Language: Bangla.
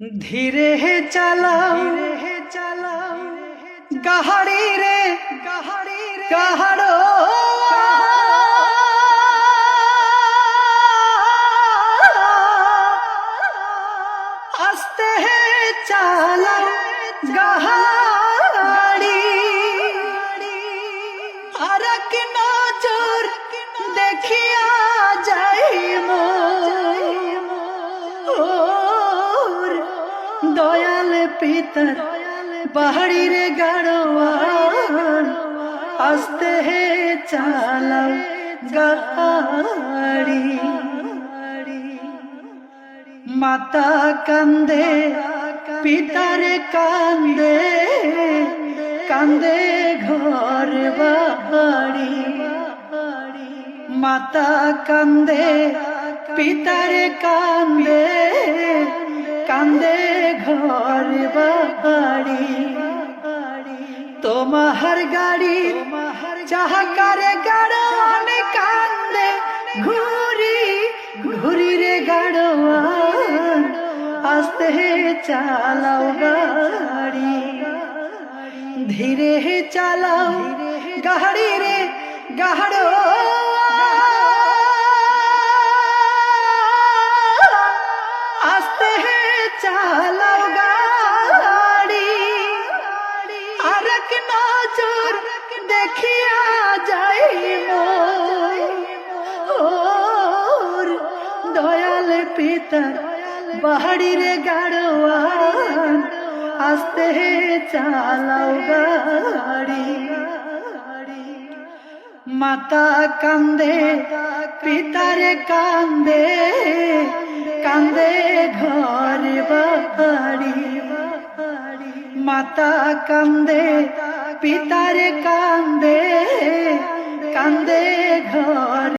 ধীরে হে চালাও হে চালাও গাহাড়ি রে গাহাড়ি রে গাহাড়ো আস্তে হে চালাও গাহাড়ি পিতর বাহারির গাড়োয়ান, আস্তে হে চালাও গাড়ি। মাতা কান্দে, পিতারে কান্দে কান্দে ঘর বাড়ি। মাতা কান্দে, পিতারে কান্দে কান্দে ঘর বাড়ি। তোমার গাড়ি চাহাকারে গাড়োয়ান কান্দে ঘুরি ঘুরি রে গাড়োয়ান আস্তে চালাও গাড়ি। ধীরে চালাও গাড়ি রে গাড়ো আস্তে চালাও এক নজর দেখিয়া ওর দয়াল পিতার বাহাড়ির গাড়োয়ান আস্তে চালাও গাড়ি। মাতা কান্দে, পিতারে কান্দে কান্দে ঘর। মাতা কান্দে পিতার কান্দে কান্দে ঘর।